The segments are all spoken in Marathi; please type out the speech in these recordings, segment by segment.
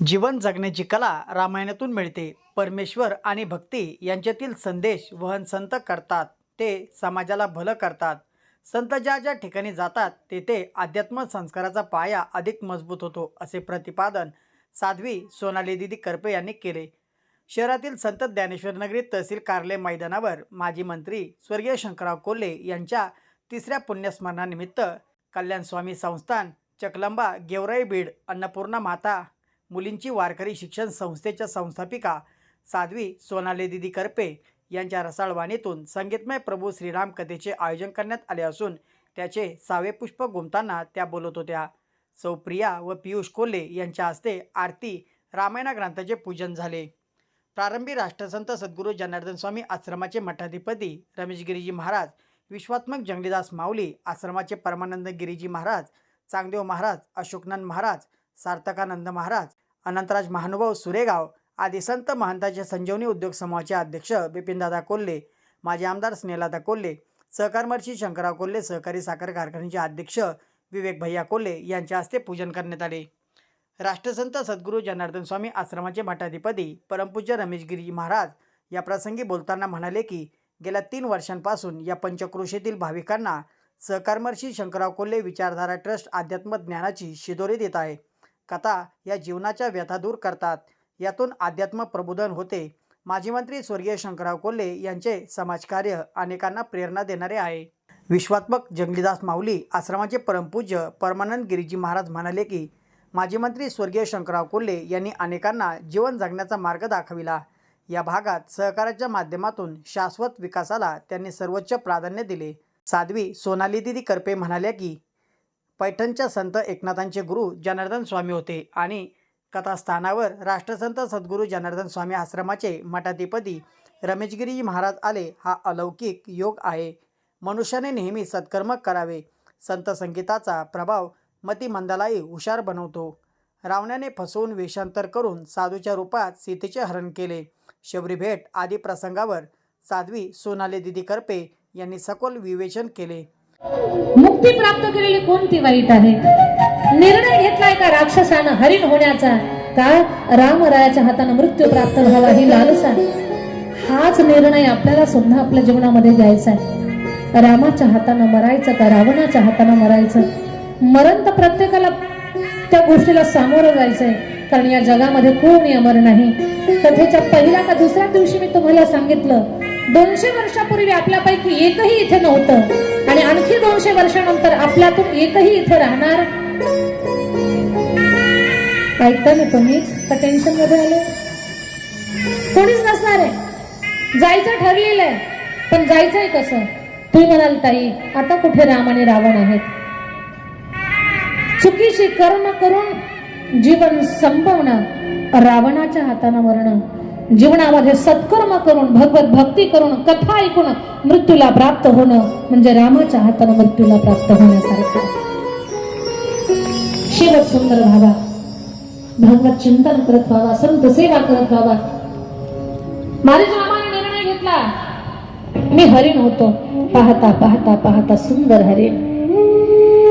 जीवन जगण्याची कला रामायणातून मिळते. परमेश्वर आणि भक्ती यांच्यातील संदेश वहन संत करतात. ते समाजाला भलं करतात. संत ज्या ज्या ठिकाणी जातात तेथे अध्यात्म संस्काराचा पाया अधिक मजबूत होतो असे प्रतिपादन साध्वी सोनाली दिदी करपे यांनी केले. शहरातील संत ज्ञानेश्वर नगरी तहसील कार्यालय मैदानावर माजी मंत्री स्वर्गीय शंकरराव कोल्हे यांच्या तिसऱ्या पुण्यस्मरणानिमित्त कल्याण स्वामी संस्थान चकलंबा गेवराई बीड अन्नपूर्णा माता मुलींची वारकरी शिक्षण संस्थेच्या संस्थापिका साध्वी सोनाली दिदी करपे यांच्या रसाळवाणीतून संगीतमय प्रभू श्रीराम कथेचे आयोजन करण्यात आले असून त्याचे सावे पुष्प गुंफताना त्या बोलत होत्या. सौप्रिया व पियुष कोल्हे यांच्या हस्ते आरती रामायणा ग्रंथाचे पूजन झाले. प्रारंभी राष्ट्रसंत सद्गुरू जनार्दन स्वामी आश्रमाचे मठाधिपती रमेश गिरीजी महाराज विश्वात्मक जंगलीदास माऊली आश्रमाचे परमानंद गिरीजी महाराज चांगदेव महाराज अशोकनंद महाराज सार्थकानंद महाराज अनंतराज महानुभाव सुरेगाव आदी संत महंताचे संजीवनी उद्योग समूहाचे अध्यक्ष बिपिनदादा कोल्हे माजी आमदार स्नेहलादा कोल्हे सहकारमर्षी शंकरराव कोल्हे सहकारी साखर कारखान्याचे अध्यक्ष विवेक भैया कोल्हे यांच्या हस्ते पूजन करण्यात आले. राष्ट्रसंत सद्गुरू जनार्दन स्वामी आश्रमाचे मठाधिपती परमपूज्य रमेशगिरी महाराज या प्रसंगी बोलताना म्हणाले की गेल्या तीन वर्षांपासून या पंचक्रोशीतील भाविकांना सहकारमर्षी शंकरराव कोल्हे विचारधारा ट्रस्ट अध्यात्म ज्ञानाची शिदोरी देत आहे. कथा या जीवनाच्या व्यथा दूर करतात. यातून अध्यात्म प्रबोधन होते. माजी मंत्री स्वर्गीय शंकरराव कोल्हे यांचे समाजकार्य अनेकांना प्रेरणा देणारे आहे. विश्वात्मक जंगलीदास माऊली आश्रमाचे परमपूज्य परमानंद गिरीजी महाराज म्हणाले की माजी मंत्री स्वर्गीय शंकरराव कोल्हे यांनी अनेकांना जीवन जगण्याचा मार्ग दाखविला. या भागात सहकाराच्या माध्यमातून शाश्वत विकासाला त्यांनी सर्वोच्च प्राधान्य दिले. साध्वी सोनाली दिदी करपे म्हणाल्या की पैठणच्या संत एकनाथांचे गुरु जनार्दन स्वामी होते आणि कथास्थानावर राष्ट्रसंत सद्गुरू जनार्दन स्वामी आश्रमाचे मठाधिपती रमेशगिरी महाराज आले हा अलौकिक योग आहे. मनुष्याने नेहमी सत्कर्म करावे. संत संगीताचा प्रभाव मतिमंदालाही हुशार बनवतो. रावणाने फसवून वेषांतर करून साधूच्या रूपात सीतेचे हरण केले. शबरी भेट आदी प्रसंगावर साध्वी सोनाली दिदी करपे यांनी सखोल विवेचन केले. मुक्ती प्राप्त केलेली कोणती वाईट आहे? निर्णय घेतलाय का राक्षसानं हरिण होण्याचा. का? रामरायाच्या हाताने मृत्यू प्राप्त व्हावा ही लालसा हाच निर्णय आपल्याला सुद्धा आपल्या जीवनामध्ये घ्यायचा आहे. रामाच्या हातानं मरायचं का रावणाच्या हातानं मरायचं? मरण तर प्रत्येकाला त्या गोष्टीला सामोरं जायचंय. कारण या जगामध्ये कोणी अमर नाही? कथेच्या पहिल्या का दुसऱ्या दिवशी मी तुम्हाला सांगितलं दोनशे वर्षापूर्वी आपल्यापैकी एकही इथे नव्हतं. दोनशे वर्षानंतर आपल्यातून एकही इथे राहणार ऐकता ना तुम्ही का टेन्शनमध्ये आले? कोणीच नसणार आहे. जायचं ठरलेलं आहे पण जायचंय कसं? तुम्ही म्हणाल ताई आता कुठे राम आणि रावण आहेत? चुकीची कर्म करून जीवन संपवणं रावणाच्या हातानं मरणं जीवनामध्ये सत्कर्म करून भगवत भक्ती करून कथा ऐकून मृत्यूला प्राप्त होणं म्हणजे रामाच्या हातानं मृत्यूला प्राप्त होण्यासारखं. शेवट सुंदर व्हावा भगवत चिंतन करत व्हावा संत सेवा करत व्हावा. महाराज रामाने निर्णय घेतला. मी हरिण होतो. पाहता पाहता पाहता सुंदर हरिण.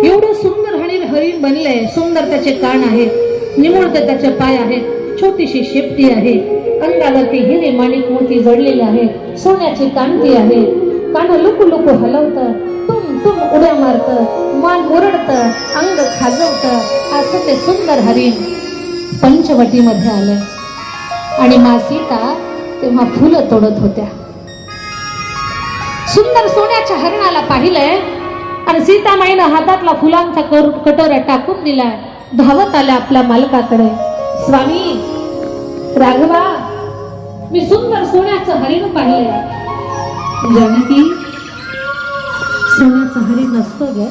एवढं सुंदर हरिण हरिण बनलंय. सुंदर त्याचे कान आहेत निमुळते त्याचे पाय आहेत छोटीशी शेपटी आहे. अंगावरती हिरे माणिक मोती जडलेले आहे. सोन्याची कांती आहे. कान लुकू लुकू हलवत. तुम तुम उड्या मारत. मान मुरडत. अंग खाजवत. असं ते सुंदर हरिण पंचवटीमध्ये आलं. आणि मा सीता तेव्हा फुलं तोडत होत्या. सुंदर सोन्याच्या हरणाला पाहिलंय. आणि सीतामाईनं हातातला फुलांचा कर- कटोरा टाकून दिलाय धावत आल्या आपल्या मालकाकडे. स्वामी राघवा मी सुंदर सोन्याचं हरिण पाहिलंय. जानकी सोन्याचं हरिण नसतं ग.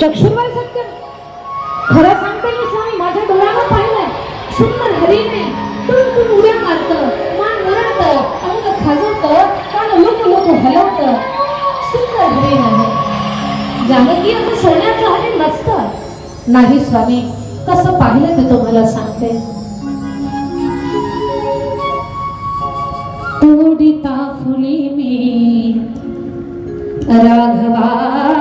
चक्षुर्वर सत्य. खरं सांगते मी स्वामी माझ्या डोळ्यानं पाहिलंय. सुंदर हरिण आहे तुम तुम उड्या मारत मान वरडत अंग खाजवत कान लोक लोक हलवत. सुंदर हरिण आहे. जानकी आता सोन्याचं हरिण नसतं. नाही स्वामी कसं पाहिलं मी तुम्हाला सांगते. फुली मी. राघवा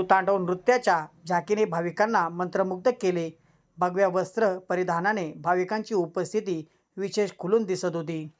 शिवतांडव नृत्याच्या झाकीने भाविकांना मंत्रमुग्ध केले. भगव्या वस्त्र परिधानाने भाविकांची उपस्थिती विशेष खुलून दिसत होती.